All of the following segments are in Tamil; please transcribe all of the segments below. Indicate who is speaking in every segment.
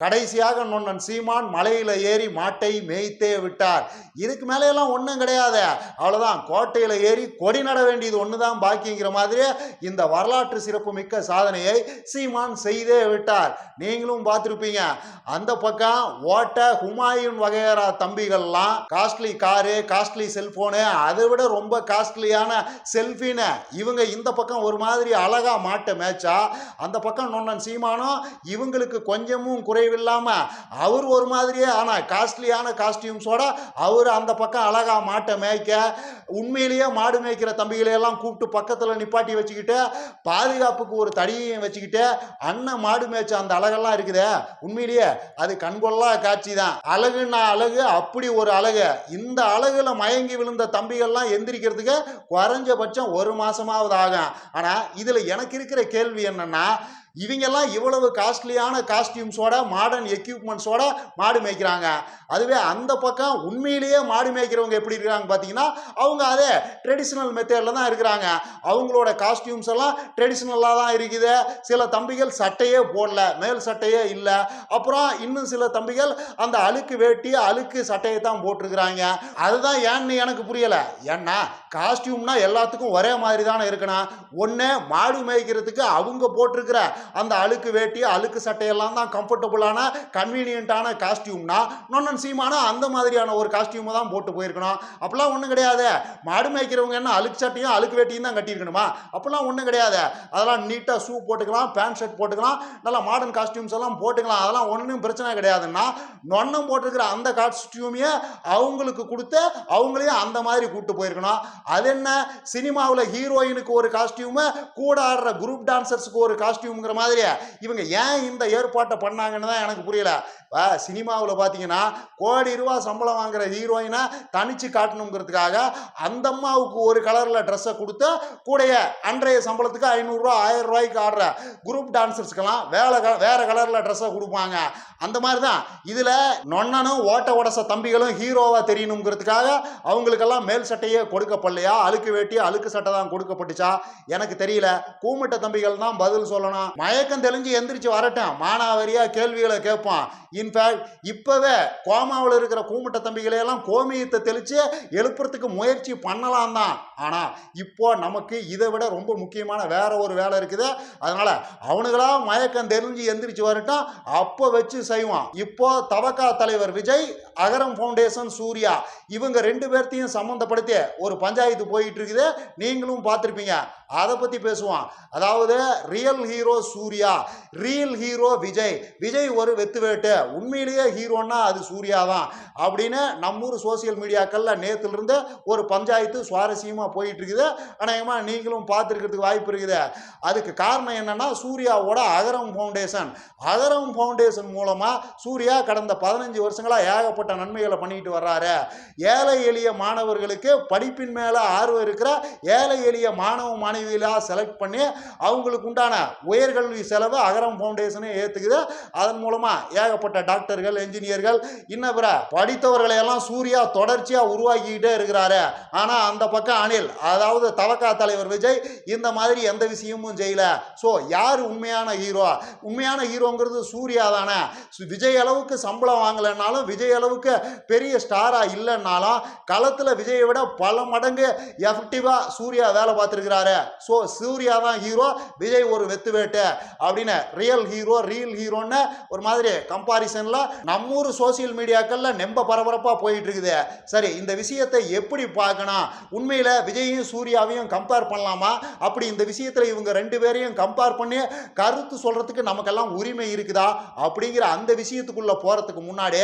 Speaker 1: கடைசியாக நொன்னன் சீமான் மலையில ஏறி மாட்டை மேய்த்தே விட்டார். இதுக்கு மேலையெல்லாம் ஒன்றும் கிடையாது. அவ்வளோதான் கோட்டையில் ஏறி கொடி நட வேண்டியது ஒன்று தான் பாக்கிங்கிற மாதிரி இந்த வரலாற்று சிறப்பு மிக்க சாதனையை சீமான் செய்தே விட்டார். நீங்களும் பார்த்துருப்பீங்க. அந்த பக்கம் ஓட்ட ஹுமாயூன் வகையறா தம்பிகள்லாம் காஸ்ட்லி காரு காஸ்ட்லி செல்போனு அதை விட ரொம்ப காஸ்ட்லியான செல்ஃபின்னு இவங்க இந்த பக்கம் ஒரு மாதிரி அழகா மாட்டை மேய்ச்சா அந்த பக்கம் நொன்னன் சீமானும் இவங்களுக்கு கொஞ்சமும் குறை இல்லாமல் அவர் ஒரு மாதிரியே ஆனால் காஸ்ட்லியான காஸ்டியூம்ஸோட அவர் அந்த பக்கம் அழகா மாட்டை மேய்க்க உண்மையிலேயே மாடு மேய்க்கிற தம்பிகளை எல்லாம் கூப்பிட்டு பக்கத்தில் நிப்பாட்டி வச்சுக்கிட்டு பாதுகாப்புக்கு ஒரு தடியையும் வச்சுக்கிட்டு அண்ணன் மாடு மேய்ச்ச அந்த அழகெல்லாம் இருக்குதே உண்மையிலேயே அது கண்கொள்ளா காட்சி தான். அழகுன்னா அழகு அப்படி ஒரு அழகு. இந்த அழகுல மயங்கி விழுந்த தம்பிகள்லாம் எந்திரிக்கிறதுக்கு குறைஞ்சபட்சம் ஒரு மாசமாவது ஆகும். ஆனால் இதில் எனக்கு இருக்கிற கேள்வி என்னன்னா இவங்கெல்லாம் இவ்வளவு காஸ்ட்லியான காஸ்டியூம்ஸோட மாடர்ன் எக்யூப்மெண்ட்ஸோட மாடு மேய்க்கிறாங்க. அதுவே அந்த பக்கம் உண்மையிலேயே மாடு மேய்க்கிறவங்க எப்படி இருக்கிறாங்க பார்த்தீங்கன்னா அவங்க அதே ட்ரெடிஷ்னல் மெத்தேடில் தான் இருக்கிறாங்க. அவங்களோட காஸ்டியூம்ஸ் எல்லாம் ட்ரெடிஷ்னலாக தான் இருக்குது. சில தம்பிகள் சட்டையே போடல மேல் சட்டையே இல்லை. அப்புறம் இன்னும் சில தம்பிகள் அந்த அழுக்கு வேட்டி அழுக்கு சட்டையை தான் போட்டிருக்கிறாங்க. அதுதான் ஏன்னு எனக்கு புரியலை. ஏன்னா காஸ்டியூம்னா எல்லாத்துக்கும் ஒரே மாதிரி தானே இருக்கணும். ஒன்று மாடு மேய்க்கிறதுக்கு அவங்க போட்டிருக்கிற அந்த அழுக்கு வேட்டி அழுக்கு சட்டையெல்லாம் தான் கம்ஃபர்டபுளான கன்வீனியண்ட்டான காஸ்டியூம்னா நொன்னன் சீமானா அந்த மாதிரியான ஒரு காஸ்டியூமை தான் போட்டு போயிருக்கணும். அப்போல்லாம் ஒன்றும் கிடையாது. மாடு மேய்க்கிறவங்க என்ன அழுக்கு சட்டையும் அழுக்கு வேட்டியும் தான் கட்டியிருக்கணுமா? அப்போல்லாம் ஒன்றும் கிடையாது. அதெல்லாம் நீட்டாக ஷூ போட்டுக்கலாம் பேண்ட் ஷர்ட் போட்டுக்கலாம் நல்லா மாடர்ன் காஸ்டியூம்ஸ் எல்லாம் போட்டுக்கலாம். அதெல்லாம் ஒன்றும் பிரச்சனை கிடையாதுன்னா நொன்னம் போட்டிருக்கிற அந்த காஸ்டியூமையே அவங்களுக்கு கொடுத்து அவங்களையும் அந்த மாதிரி கூப்பிட்டு போயிருக்கணும். அது என்ன? சினிமாவில் ஹீரோயினுக்கு ஒரு காஸ்டியூமு கூட ஆடுற குரூப் டான்சர்ஸுக்கு ஒரு காஸ்டியூம்ங்கிற மாதிரி இவங்க ஏன் இந்த ஏற்பாட்டை பண்ணாங்கன்னு தான் எனக்கு புரியல. சினிமாவில் பார்த்தீங்கன்னா கோடி ரூபா சம்பளம் வாங்குற ஹீரோயினை தனிச்சு காட்டணுங்கிறதுக்காக அந்த அம்மாவுக்கு ஒரு கலரில் ட்ரெஸ்ஸை கொடுத்து கூடைய அன்றைய சம்பளத்துக்கு ஐநூறுரூவா ஆயிரம் ரூபாய்க்கு ஆடுற குரூப் டான்சர்ஸ்க்கெல்லாம் வேலை க- வேற கலரில் ட்ரெஸ்ஸை கொடுப்பாங்க. அந்த மாதிரி தான் இதில் நொன்னனும் ஓட்ட உடச தம்பிகளும் ஹீரோவாக தெரியணுங்கிறதுக்காக அவங்களுக்கெல்லாம் மேல் சட்டையே கொடுக்கப்படலையா? அழுக்கு வேட்டி அழுக்கு சட்டை தான் கொடுக்கப்பட்டுச்சா? எனக்கு தெரியல. கூமிட்ட தம்பிகள் தான் பதில் சொல்லணும். மயக்கம் தெளிஞ்சு எந்திரிச்சு வரட்டும். மானாவரியா கேள்விகளை கேட்பான். இன்ஃபேக்ட் இப்போவே கோமாவில் இருக்கிற கூமுட்ட தம்பிகளை எல்லாம் கோமியத்தை தெளித்து எழுப்புறதுக்கு முயற்சி பண்ணலாம் தான். ஆனால் இப்போ நமக்கு இதை விட ரொம்ப முக்கியமான வேற ஒரு வேலை இருக்குது. அதனால அவனுங்களா மயக்கம் தெரிஞ்சு எந்திரிச்சு வரட்டும். அப்போ வச்சு செய்வான். இப்போ தவக்கா தலைவர் விஜய் அகரம் ஃபவுண்டேஷன் சூர்யா இவங்க ரெண்டு பேர்த்தையும் சம்மந்தப்படுத்தி ஒரு பஞ்சாயத்து போயிட்டு இருக்குது. நீங்களும் பார்த்துருப்பீங்க. அதை பற்றி பேசுவான். அதாவது real heroes Surya real hero Vijay. Vijay ஒரு வெத்துவேட்டு உண்மையிலேயே ஹீரோன்னா அது சூர்யா தான் அப்படின்னு நம்மூர் சோசியல் மீடியாக்களில் நேற்றுலேருந்து ஒரு பஞ்சாயத்து சுவாரஸ்யமாக போயிட்டு இருக்குது அநேகமாக நீங்களும் பார்த்துருக்கிறதுக்கு வாய்ப்பு இருக்குது. அதுக்கு காரணம் என்னன்னா சூர்யாவோட அகரம் ஃபவுண்டேஷன் அகரம் ஃபவுண்டேஷன் மூலமாக சூர்யா கடந்த பதினஞ்சு வருஷங்களாக ஏகப்பட்ட நன்மைகளை பண்ணிட்டு வர்றாரு. ஏழை எளிய மாணவர்களுக்கு படிப்பின் மேலே ஆர்வம் இருக்கிற ஏழை எளிய மாணவ மாணவிகளாக செலக்ட் பண்ணி அவங்களுக்கு உண்டான உயர்கல்வி செலவு அகரம் ஃபவுண்டேஷனே ஏற்றுக்குது அதன் மூலமாக ஏகப்பட்ட டாக்டர்கள் என்ஜினியர்கள் இன்ன பிற படித்தவர்களை எல்லாம் சூர்யா தொடர்ச்சியாக உருவாக்கிக்கிட்டே இருக்கிறாரு. ஆனால் அந்த பக்கம் அனில் அதாவது தவக்கா தலைவர் விஜய் இந்த மாதிரி எந்த விஷயமும் செய்யல. ஸோ யார் உண்மையான ஹீரோ உண்மையான ஹீரோங்கிறது சூர்யா தானே. விஜய் அளவுக்கு சம்பளம் வாங்கலைன்னாலும் விஜய் அளவுக்கு பெரிய ஸ்டாராக இல்லைன்னாலும் களத்தில் விஜயை விட பல மடங்கு எஃபெக்டிவாக சூர்யா வேலை பார்த்துருக்கிறாரு. ஸோ சூர்யா தான் ஹீரோ விஜய் ஒரு வெத்து வேட்டு. அப்படின்னு ரியல் ஹீரோ ரியல் ஹீரோன்னு ஒரு மாதிரி கம்பாரிசனில் நம்மூர் சோசியல் மீடியாக்களில் நெம்ப பரபரப்பாக போயிட்டு இருக்குது சரி இந்த விஷயத்தை எப்படி பார்க்கணும்? உண்மையில் விஜயையும் சூர்யாவையும் கம்பேர் பண்ணலாமா? அப்படி இந்த விஷயத்தில் இவங்க ரெண்டு பேரையும் கம்பேர் பண்ணி கருத்து சொல்கிறதுக்கு நமக்கெல்லாம் உரிமை இருக்குதா? அப்படிங்கிற அந்த விஷயத்துக்குள்ளே போகிறதுக்கு முன்னாடி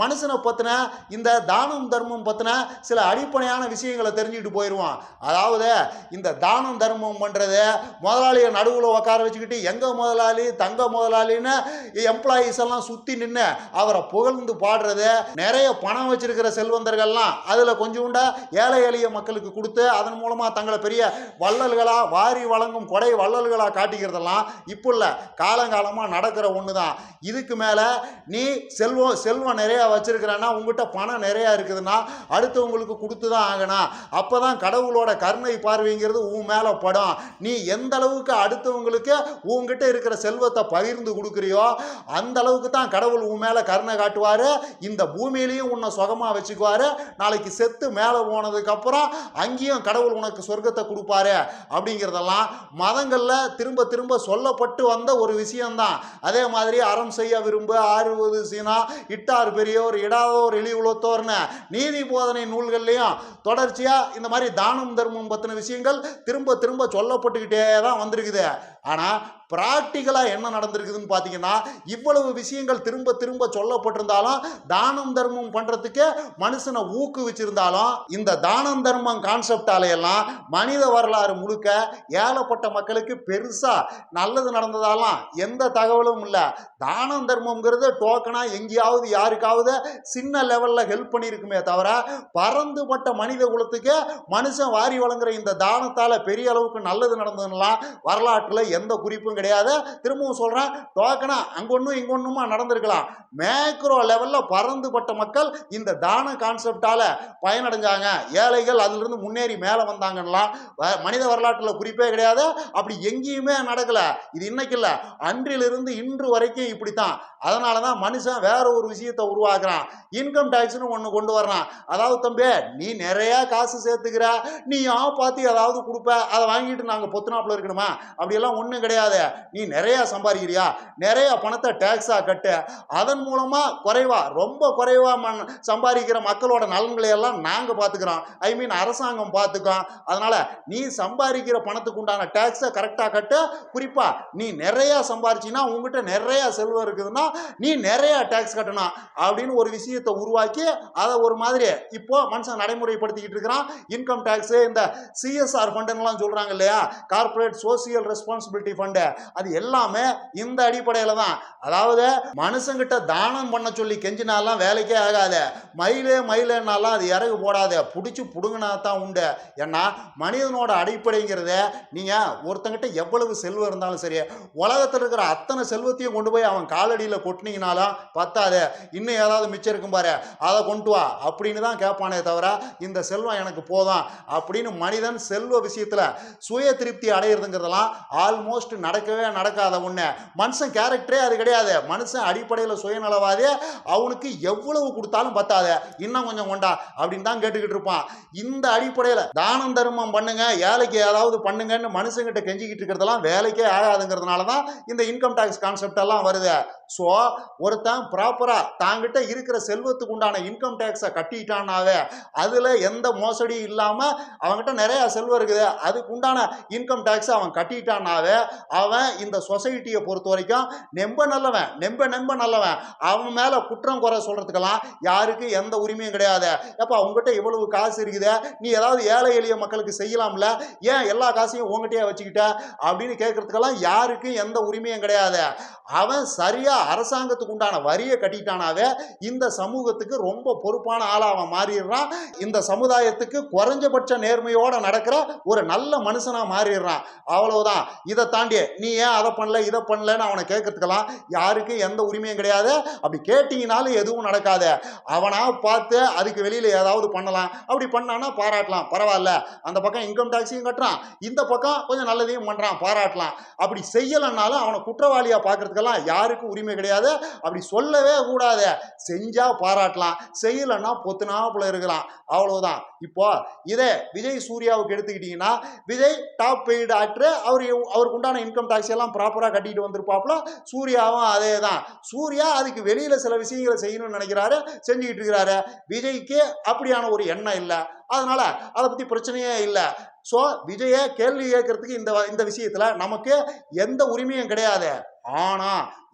Speaker 1: மனுஷனை பற்றின இந்த தானம் தர்மம் பற்றின சில அடிப்படையான விஷயங்களை தெரிஞ்சுக்கிட்டு போயிடுவான் அதாவது இந்த தானம் தர்மம் பண்ணுறது முதலாளியை நடுவில் உட்கார வச்சுக்கிட்டு எங்கள் முதலாளி தங்க முதலாளின்னு எம்ப்ளாயீஸ் எல்லாம் சுற்றி நின்று அவரை புகழ்ந்து பாடுறது நிறைய பணம் வச்சிருக்கிற செல்வந்தர்கள்லாம் அதில் கொஞ்சோண்டா ஏழை எளிய மக்களுக்கு கொடுத்து அதன் மூலமாக தங்களை பெரிய வள்ளல்களாக வாரி வழங்கும் கொடை வள்ளல்களாக காட்டிக்கிறதெல்லாம் இப்போ இல்லை காலங்காலமாக நடக்கிற ஒன்று தான் இதுக்கு மேலே நீ செல்வம் செல்வம் நிறையா வச்சிருக்கிறன்னா உங்ககிட்ட பணம் நிறையா இருக்குதுன்னா அடுத்தவங்களுக்கு கொடுத்து தான் ஆகணும். அப்போ தான் கடவுளோட கருணை பார்வைங்கிறது உன் மேலே படம். நீ எந்த அளவுக்கு அடுத்தவங்களுக்கு உங்ககிட்ட இருக்கிற செல்வத்தை பகிர்ந்து கொடுக்குறியோ அந்த அளவுக்கு தான் கடவுள் உன் மேலே கருணை காட்டுவார். இந்த பூமியிலையும் உன்னை சுகமாக வச்சுக்குவாரு. நாளைக்கு செத்து மேலே போனதுக்கப்புறம் அங்கேயும் கடவுள் உனக்கு சொர்க்கத்தை கொடுப்பாரு அப்படிங்கிறதெல்லாம் மதங்களில் திரும்ப திரும்ப சொல்லப்பட்டு வந்த ஒரு விஷயம்தான். அதே மாதிரி அறம் செய்ய விரும்பு ஆறுவது சீனா இட்டார் பெரியோர் இடாதோர் எளி உலத்தோர்னு நீதி போதனை நூல்கள்லையும் தொடர்ச்சியாக இந்த மாதிரி தானம் தர்மம் பற்றின விஷயங்கள் திரும்ப திரும்ப சொல்லப்பட்டுக்கிட்டே தான் வந்திருக்குது. ஆனா ப்ராக்டிக்கலாக என்ன நடந்திருக்குதுன்னு பார்த்தீங்கன்னா இவ்வளவு விஷயங்கள் திரும்ப திரும்ப சொல்லப்பட்டிருந்தாலும் தானம் தர்மம் பண்றதுக்கு மனுஷனை ஊக்குவிச்சிருந்தாலும் இந்த தானம் தர்மம் கான்செப்டாலையெல்லாம் மனித வரலாறு முழுக்க ஏழப்பட்ட மக்களுக்கு பெருசா நல்லது நடந்ததாலாம் எந்த தகவலும் இல்லை. தானம் தர்மம்ங்கிறது டோக்கனா எங்கேயாவது யாருக்காவது சின்ன லெவல்ல ஹெல்ப் பண்ணியிருக்குமே தவிர பறந்துபட்ட மனித குலத்துக்கு மனுஷன் வாரி வழங்குற இந்த தானத்தால பெரிய அளவுக்கு நல்லது நடந்ததுலாம் வரலாற்றுல எந்த குறிப்பும் கிடையாது திரும்பவும் சொல்றேன் டோக்கனா அங்கொன்னும் இங்கொன்னுமா நடந்திருக்கலாம். மேக்ரோ லெவல்ல பறந்துபட்ட மக்கள் இந்த தான கான்செப்டால் பயனடைஞ்சாங்க. ஏழைகள் அதிலிருந்து முன்னேறி மேலே வந்தாங்கலாம் வ- மனித வரலாற்றுல குறிப்பே கிடையாது. அப்படி எங்கேயுமே நடக்கல. இது இன்னைக்கு இல்ல. அன்றிலிருந்து இன்று வரைக்கும் இப்படித்தான். அதனால தான் மனுஷன் வேற ஒரு விஷயத்தை உருவாக்குறான். இன்கம் டேக்ஸ்னு ஒன்று கொண்டு வர்றான். அதாவது தம்பி நீ நிறைய காசு சேர்த்துக்கிற. நீ யா பார்த்து ஏதாவது கொடுப்ப? அதை வாங்கிட்டு நாங்கள் பொத்துனாப்பில் இருக்கணுமா? அப்படியெல்லாம் ஒன்றும் கிடையாது. நீ நிறையா சம்பாதிக்கிறியா? நிறைய பணத்தை டேக்ஸாக கட்டு. அதன் மூலமாக குறைவா ரொம்ப குறைவாக மண் சம்பாதிக்கிற மக்களோட நலன்களை எல்லாம் நாங்கள் பார்த்துக்கிறோம் ஐ மீன் அரசாங்கம் பார்த்துக்கோம் அதனால் நீ சம்பாதிக்கிற பணத்துக்கு உண்டான டேக்ஸை கரெக்டாக கட்டு. குறிப்பாக நீ நிறையா சம்பாரிச்சின்னா உங்ககிட்ட நிறையா செல்வம் இருக்குதுன்னா நீ நிறையா டேக்ஸ் கட்டணும் அப்படின்னு ஒரு விஷயத்தை உருவாக்கி அதை ஒரு மாதிரி இப்போ மனுஷன் நடைமுறைப்படுத்திக்கிட்டு இருக்கிறான். இன்கம் டேக்ஸு இந்த சிஎஸ்ஆர் ஃபண்டுலாம் சொல்கிறாங்க இல்லையா? Corporate social response responsibility fund அது எல்லாமே இந்த அடிப்படையில் தான் அதாவது மனுஷங்கிட்ட தானம் பண்ண சொல்லி கெஞ்சினாலாம் வேலைக்கே ஆகாது. மயிலே மயிலேனாலாம் அது இறகு போடாது. பிடிச்சி பிடுங்கினா தான் உண்டு. ஏன்னா மனிதனோட அடிப்படைங்கிறத நீங்கள் ஒருத்தங்கிட்ட எவ்வளவு செல்வம் இருந்தாலும் சரி உலகத்தில் இருக்கிற அத்தனை செல்வத்தையும் கொண்டு போய் அவன் காலடியில் கொட்டினீங்கனாலும் பத்தாது. இன்னும் ஏதாவது மிச்சம் இருக்கும் பாரு. அதை கொண்டு வா. அப்படின்னு தான் கேட்பானே தவிர இந்த செல்வம் எனக்கு போதும். அப்படின்னு மனிதன் செல்வ விஷயத்தில் சுய திருப்தி அடையிறதுங்கிறதெல்லாம் ஆல்மோஸ்ட் நடக்கவே நடக்காத ஒன்று மனுஷன் கேரக்டரே அது கிடையாது. மனுஷன் அடிப்படையில் சுயநலவாதே. அவனுக்கு எவ்வளவு கொடுத்தாலும் பத்தாத. இன்னும் கொஞ்சம் கொண்டா அப்படின்னு தான் கேட்டுக்கிட்டு இருப்பான். இந்த அடிப்படையில் தானம் தர்மம் பண்ணுங்க. ஏழைக்கு ஏதாவது பண்ணுங்கன்னு மனுஷங்கிட்ட கெஞ்சிக்கிட்டு இருக்கிறதெல்லாம் வேலைக்கே ஆகாதுங்கிறதுனால தான் இந்த இன்கம் டேக்ஸ் கான்செப்ட் எல்லாம் வருது. ஸோ ஒருத்தன் ப்ராப்பராக தாங்கிட்ட இருக்கிற செல்வத்துக்கு உண்டான இன்கம் டேக்ஸை கட்டிட்டானாவே அதில் எந்த மோசடியும் இல்லாமல் அவங்ககிட்ட நிறையா செல்வம் இருக்குது. அதுக்கு உண்டான இன்கம் டேக்ஸை அவன் கட்டிட்டானாவே அவன் இந்த சொசைட்டியை பொறுத்த வரைக்கும் நெம்ப நல்லவன் நெம்ப நெம்ப நல்லவன். அவன் மேலே குற்றம் குறை சொல்கிறதுக்கெல்லாம் யாருக்கும் எந்த உரிமையும் கிடையாது. எப்போ உங்ககிட்ட இவ்வளவு காசு இருக்குது நீ ஏதாவது ஏழை எளிய மக்களுக்கு செய்யலாம்ல? ஏன் எல்லா காசையும் உங்ககிட்டயே வச்சுக்கிட்ட? அப்படின்னு கேட்கறதுக்கெல்லாம் யாருக்கும் எந்த உரிமையும் கிடையாது. அவன் சரியா அரசாங்கத்துக்கு உண்டான வரியை கட்டிட்டானாவே இந்த சமூகத்துக்கு ரொம்ப பொறுப்பான ஆளாக அவன் மாறிடுறான். இந்த சமுதாயத்துக்கு குறைஞ்சபட்ச நேர்மையோடு நடக்கிற ஒரு நல்ல மனுஷனாக மாறிடுறான். அவ்வளோதான் இதை தாண்டி நீ ஏன் அதை பண்ணல இதை பண்ணலன்னு அவனை கேட்கறதுக்கெல்லாம் யாருக்கும் எந்த உரிமையும் கிடையாது. அப்படி கேட்டீங்கனாலும் எதுவும் நடக்காது. அவனா பார்த்து அதுக்கு வெளியில ஏதாவது பண்ணலாம். அப்படி பண்ணானா பாராட்டலாம். பரவாயில்ல. அந்த பக்கம் இன்கம் டேக்ஸையும் கட்டுறான். இந்த பக்கம் கொஞ்சம் நல்லதையும் பண்றான். பாராட்டலாம். அப்படி செய்யலைன்னாலும் அவனை குற்றவாளியா பார்க்கறதுக்கெல்லாம் யாருக்கும் உரிமை கிடையாது. அப்படி சொல்லவே கூடாது. செஞ்சா பாராட்டலாம். செய்யலைன்னா பொத்துனாப்புல இருக்கலாம். அவ்வளவுதான். இப்போ இதே விஜய் சூர்யாவுக்கு எடுத்துக்கிட்டீங்கன்னா விஜய் டாப் பெய்டு ஆக்டர் அவர் அவர் அவருக்கு உண்டான இன்கம் டாக்ஸ் எல்லாம் ப்ராப்பராக கட்டிட்டு வந்திருப்பாப்புல சூர்யாவும் அதே தான் சூர்யா அதுக்கு வெளியில சில விஷயங்களை செய்யணும்னு நினைக்கிறாரு செஞ்சுக்கிட்டு இருக்கிறாரு. விஜய்க்கு அப்படியான ஒரு எண்ணம் இல்லை. அதனால அதை பத்தி பிரச்சனையே இல்லை. ஸோ விஜயை கேள்வி கேட்கறதுக்கு இந்த இந்த விஷயத்துல நமக்கு எந்த உரிமையும் கிடையாது. ஆனா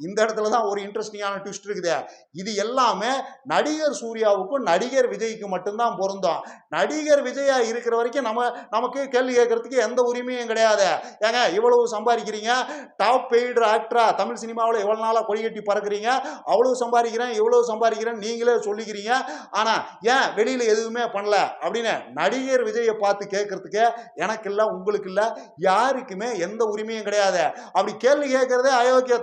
Speaker 1: இந்த இடத்துல தான் ஒரு இன்ட்ரெஸ்டிங்கான ட்விஸ்ட் இருக்குது. இது எல்லாமே நடிகர் சூர்யாவுக்கும் நடிகர் விஜய்க்கு மட்டும்தான் பொருந்தும். நடிகர் விஜயா இருக்கிற வரைக்கும் நம்ம நமக்கு கேள்வி கேட்கறதுக்கு எந்த உரிமையும் கிடையாது. ஏங்க இவ்வளவு சம்பாதிக்கிறீங்க? டாப் பெய்டு ஆக்டரா தமிழ் சினிமாவில் எவ்வளோ நாளாக கொடிகட்டி பறக்குறீங்க. அவ்வளவு சம்பாதிக்கிறேன் இவ்வளவு சம்பாதிக்கிறேன் நீங்களே சொல்லிக்கிறீங்க. ஆனால் ஏன் வெளியில் எதுவுமே பண்ணல? அப்படின்னு நடிகர் விஜயை பார்த்து கேட்கறதுக்கு எனக்கு இல்லை உங்களுக்கு இல்லை யாருக்குமே எந்த உரிமையும் கிடையாது. அப்படி கேள்வி கேட்கறதே அயோக்கிய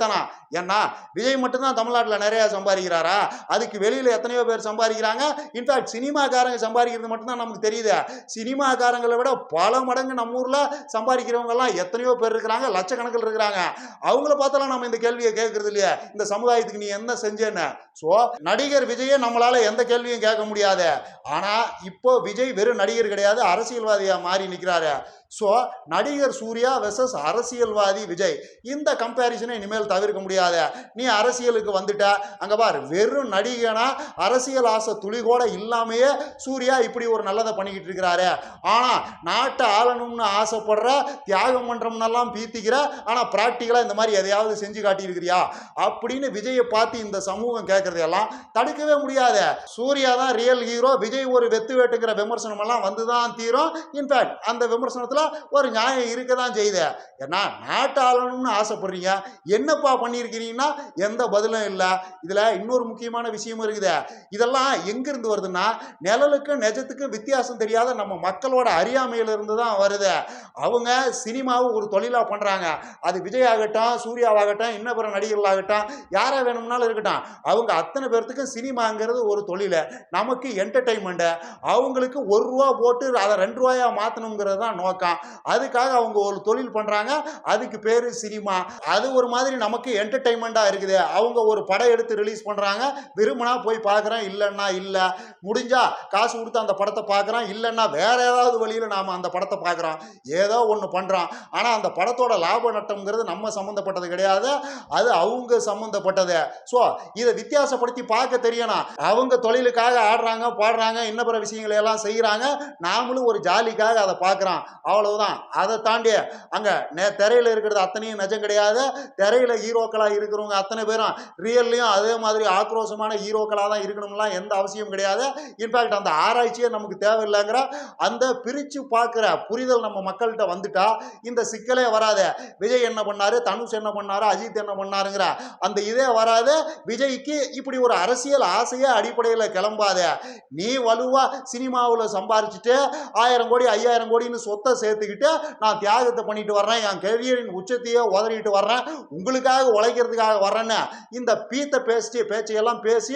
Speaker 1: என் ஏன்னா விஜய் மட்டும்தான் தமிழ்நாட்டில் நிறைய சம்பாதிக்கிறாரா? அதுக்கு வெளியில் எத்தனையோ பேர் சம்பாதிக்கிறாங்க. இன்ஃபேக்ட் சினிமாக்காரங்க சம்பாதிக்கிறது மட்டும்தான் நமக்கு தெரியுது. சினிமாக்காரங்களை விட பல மடங்கு நம்ம ஊரில் சம்பாதிக்கிறவங்க எல்லாம் எத்தனையோ பேர் இருக்கிறாங்க லட்சக்கணக்கில் இருக்கிறாங்க. அவங்கள பார்த்தாலும் நம்ம இந்த கேள்வியை கேட்கறது இல்லையா. இந்த சமுதாயத்துக்கு நீ என்ன செஞ்சேன்னு? ஸோ நடிகர் விஜயை நம்மளால எந்த கேள்வியும் கேட்க முடியாது. ஆனா இப்போ விஜய் வெறும் நடிகர் கிடையாது அரசியல்வாதியா மாறி நிற்கிறாரு ஸோ நடிகர் சூர்யா வெர்சஸ் அரசியல்வாதி விஜய். இந்த கம்பேரிசனை இனிமேல் தவிர்க்க முடியாது. நீ அரசியலுக்கு வந்துட்ட. அங்க பார் வெறும் நடிகனா அரசியல் ஆசை துளி கூட இல்லாமையே சூர்யா இப்படி ஒரு நல்லதை பண்ணிக்கிட்டு இருக்கிறாரு. ஆனா நாட்டை ஆளணும்னு ஆசைப்படுற தியாகம் பண்றோம்னெல்லாம் பீத்திக்கிற ஆனா பிராக்டிக்கலா இந்த மாதிரி எதையாவது செஞ்சு காட்டியிருக்கிறியா? அப்படின்னு விஜயை பார்த்து இந்த சமூகம் கேட்கறதையெல்லாம் தடுக்கவே முடியாது. சூர்யா தான் ரியல் ஹீரோ விஜய் ஒரு வெத்து வேட்டுங்கிற விமர்சனம் எல்லாம் வந்துதான் தீரும். இன்ஃபேக்ட் அந்த விமர்சனத்துல ஒரு நியாயம் இருக்க தான் செய்யுது. ஏன்னா நாட்டை ஆளணும்னு ஆசைப்படுறீங்க. என்னப்பா பண்ணியிருக்கிறீங்கன்னா எந்த பதிலும் இல்லை. இதில் இன்னொரு முக்கியமான விஷயமும் இருக்குது. இதெல்லாம் எங்கிருந்து வருதுன்னா நிழலுக்கும் நிஜத்துக்கும் வித்தியாசம் தெரியாத நம்ம மக்களோட அறியாமையிலிருந்து தான் வருது. அவங்க சினிமாவை ஒரு தொழிலாக பண்ணுறாங்க அது விஜய் ஆகட்டும் சூர்யாவாகட்டும் இன்ன பிற நடிகர்களாகட்டும் யாராக வேணும்னாலும் இருக்கட்டும். அவங்க அத்தனை பேர்த்துக்கும் சினிமாங்கிறது ஒரு தொழில். நமக்கு என்டர்டைன்மெண்ட்டு அவங்களுக்கு ஒரு ரூபா போட்டு அதை ரெண்டு ரூபாயா மாற்றணுங்கிறது தான் நோக்கம். அதுக்காக அவங்க ஒரு தொழில் பண்ணுறாங்க அதுக்கு பேர் சினிமா. அது ஒரு மாதிரி நமக்கு என்டர்டைன்மெண்ட்டாக இருக்குது. அவங்க ஒரு படம் எடுத்து ரிலீஸ் பண்ணுறாங்க விரும்பினா போய் பார்க்குறேன் இல்லைன்னா இல்லை. முடிஞ்சா காசு கொடுத்து அந்த படத்தை பார்க்குறோம் இல்லைன்னா வேற ஏதாவது வழியில் நாம் அந்த படத்தை பார்க்குறோம். ஏதோ ஒன்று பண்ணுறோம் ஆனால் அந்த படத்தோட லாப நட்டம்ங்கிறது நம்ம சம்மந்தப்பட்டது கிடையாது. அது அவங்க சம்மந்தப்பட்டது ஸோ இதை வித்தியாசப்படுத்தி பார்க்க தெரியணும். அவங்க தொழிலுக்காக ஆடுறாங்க பாடுறாங்க இன்ன பிற விஷயங்களை எல்லாம் செய்கிறாங்க நாமளும் ஒரு ஜாலிக்காக அதை பார்க்குறோம். அவ்வளவுதான். அதை தாண்டி அங்கே நெ திரையில் இருக்கிறது அத்தனையும் நிஜம் கிடையாது. திரையில் ஹீரோக்களாக இருக்கிறவங்க அத்தனை பேரும் ரியல்லையும் அதே மாதிரி ஆக்ரோஷமான ஹீரோக்களாக தான் இருக்கணும்லாம் எந்த அவசியம் கிடையாது. இன்ஃபேக்ட் அந்த ஆராய்ச்சியே நமக்கு தேவையில்லைங்கிற அந்த பிரித்து பார்க்குற புரிதல் நம்ம மக்கள்கிட்ட வந்துட்டா இந்த சிக்கலே வராது. விஜய் என்ன பண்ணாரு? தனுஷ் என்ன பண்ணாரு? அஜித் என்ன பண்ணாருங்கிற அந்த இதே வராது. விஜய்க்கு இப்படி ஒரு அரசியல் ஆசையே அடிப்படையில் கிளம்பாத. நீ வலுவா சினிமாவில் சம்பாரிச்சுட்டு ஆயிரம் கோடி ஐயாயிரம் கோடின்னு சொத்தை சேர்த்துக்கிட்டு நான் தியாகத்தை பண்ணிட்டு வர்றேன். என் கெரியரின் உச்சத்தையே உதறிட்டு வர்றேன். உங்களுக்காக பேசுறதுக்காக வர்றேன்னு இந்த பீத்த பேசி பேச்சையெல்லாம் பேசி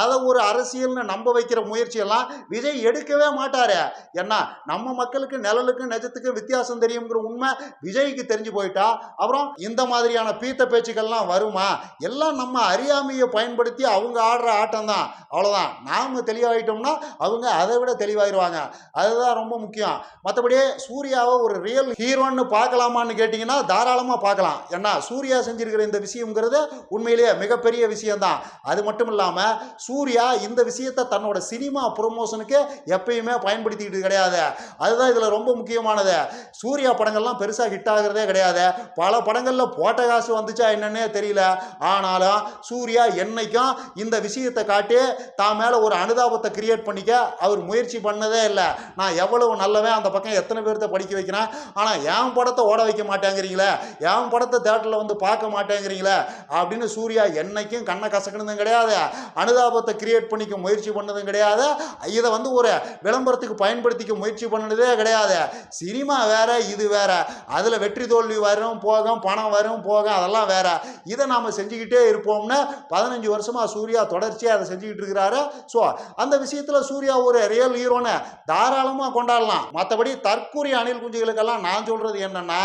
Speaker 1: அதை ஒரு அரசியல்னு நம்ப வைக்கிற முயற்சியெல்லாம் விஜய் எடுக்கவே மாட்டாரு. ஏன்னா நம்ம மக்களுக்கு நிழலுக்கும் நிஜத்துக்கும் வித்தியாசம் தெரியுங்கிற உண்மை விஜய்க்கு தெரிஞ்சு போயிட்டா அப்புறம் இந்த மாதிரியான பீத்த பேச்சுக்கள்லாம் வருமா? எல்லாம் நம்ம அறியாமையை பயன்படுத்தி அவங்க ஆடுற ஆட்டம் தான் அவ்வளோதான் நாம் தெளிவாயிட்டோம்னா அவங்க அதை விட தெளிவாயிருவாங்க. அதுதான் ரொம்ப முக்கியம். மற்றபடி சூர்யாவை ஒரு ரியல் ஹீரோன்னு பார்க்கலாமான்னு கேட்டிங்கன்னா தாராளமாக பார்க்கலாம். ஏன்னா சூர்யா செஞ்சிருக்கிற இந்த விஷயம் முடியுங்கிறது உண்மையிலேயே மிகப்பெரிய விஷயம்தான். அது மட்டும் இல்லாமல் சூர்யா இந்த விஷயத்தை தன்னோட சினிமா ப்ரொமோஷனுக்கு எப்பயுமே பயன்படுத்திக்கிட்டு கிடையாது. அதுதான் இதில் ரொம்ப முக்கியமானது. சூர்யா படங்கள்லாம் பெருசாக ஹிட் ஆகிறதே கிடையாது. பல படங்களில் போட்ட காசு வந்துச்சா என்னன்னே தெரியல. ஆனாலும் சூர்யா என்னைக்கும் இந்த விஷயத்தை காட்டி தான் மேலே ஒரு அனுதாபத்தை கிரியேட் பண்ணிக்க அவர் முயற்சி பண்ணதே இல்லை. நான் எவ்வளவு நல்லவன் அந்த பக்கம் எத்தனை பேர்த்த படிக்க வைக்கிறேன்? ஆனால் என் படத்தை ஓட வைக்க மாட்டேங்கிறீங்களே? என் படத்தை தேட்டரில் வந்து பார்க்க மாட்டேங்கிறீங்களே? அப்படின்னு சூர்யா என்னைக்கும் கண்ணை கசக்கினதும் கிடையாது. அனுதாபத்தை கிரியேட் பண்ணிக்க முயற்சி பண்ணதும் கிடையாது. இதை வந்து ஒரு விளம்பரத்துக்கு பயன்படுத்திக்க முயற்சி பண்ணதே கிடையாது. சினிமா வேற இது வேற. அதில் வெற்றி தோல்வி வரும் போகும் பணம் வரும் போகும் அதெல்லாம் வேற. இதை நாம் செஞ்சுக்கிட்டே இருப்போம்னு பதினஞ்சு வருஷமாக சூர்யா தொடர்ச்சியாக அதை செஞ்சுக்கிட்டு இருக்கிறாரு. ஸோ அந்த விஷயத்தில் சூர்யா ஒரு ரியல் ஹீரோன்னு தாராளமாக கொண்டாடலாம். மற்றபடி தற்கூரி அணில் குஞ்சுகளுக்கெல்லாம் நான் சொல்கிறது என்னென்னா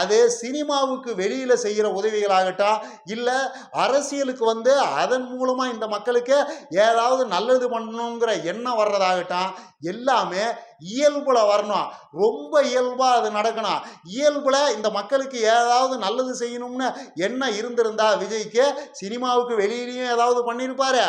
Speaker 1: அது சினிமாவுக்கு வெளியில் செய்கிற உதவிகளாகட்டும் இல்லை அரசியலுக்கு வந்து அதன் மூலமாக இந்த மக்களுக்கு ஏதாவது நல்லது பண்ணணுங்கிற எண்ணம் வர்றதாகட்டும் எல்லாமே இயல்புல வரணும். ரொம்ப இயல்பாக அது நடக்கணும். இயல்புல இந்த மக்களுக்கு ஏதாவது நல்லது செய்யணும்னு எண்ணம் இருந்திருந்தா விஜய்க்கு சினிமாவுக்கு வெளியிலையும் ஏதாவது பண்ணியிருப்பாரு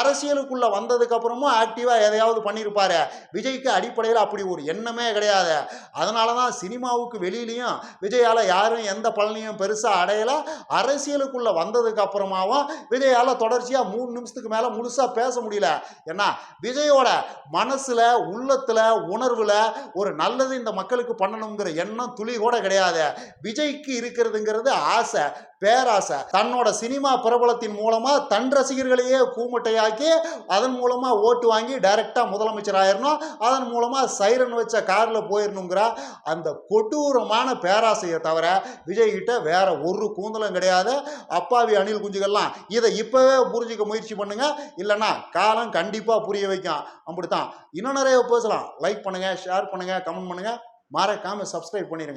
Speaker 1: அரசியலுக்குள்ள வந்ததுக்கு அப்புறமும் ஆக்டிவாக எதையாவது பண்ணியிருப்பாரு விஜய்க்கு அடிப்படையில் அப்படி ஒரு எண்ணமே கிடையாது. அதனால தான் சினிமாவுக்கு வெளியிலையும் விஜயால் யாரும் எந்த பலனையும் பெருசாக அடையலை. அரசியலுக்குள்ள வந்ததுக்கு அப்புறமாவும் விஜயால் தொடர்ச்சியாக மூணு நிமிஷத்துக்கு மேலே முழுசாக பேச முடியல. ஏன்னா விஜயோட மனசில் உள்ளத்தில் உணர்வுல ஒரு நல்லது இந்த மக்களுக்கு பண்ணணுங்கிற எண்ணம் துளி கூட கிடையாது. விஜய்க்கு இருக்கிறதுங்கிறது ஆசை. பேராசை. தன்னோட சினிமா பிரபலத்தின் மூலமா தன் ரசிகர்களையே கூமுட்டையாக்கி அதன் மூலமா ஓட்டு வாங்கி டைரக்டா முதலமைச்சர் ஆயிரணும் அதன் மூலமா சைரன் வச்ச கார்ல போயிடணுங்கிற அந்த கொடூரமான பேராசையை தவிர விஜய் கிட்ட வேற ஒரு கூந்தலும் கிடையாது. அப்பாவி அணில் குஞ்சுகள்லாம் இதை இப்பவே புரிஞ்சுக்க முயற்சி பண்ணுங்க. இல்லைன்னா காலம் கண்டிப்பா புரிய வைக்கும். அப்படித்தான். இன்னும் நிறைய பேசலாம். லைக் பண்ணுங்க ஷேர் பண்ணுங்க கமெண்ட் பண்ணுங்க. மறக்காம சப்ஸ்கிரைப் பண்ணிடுங்க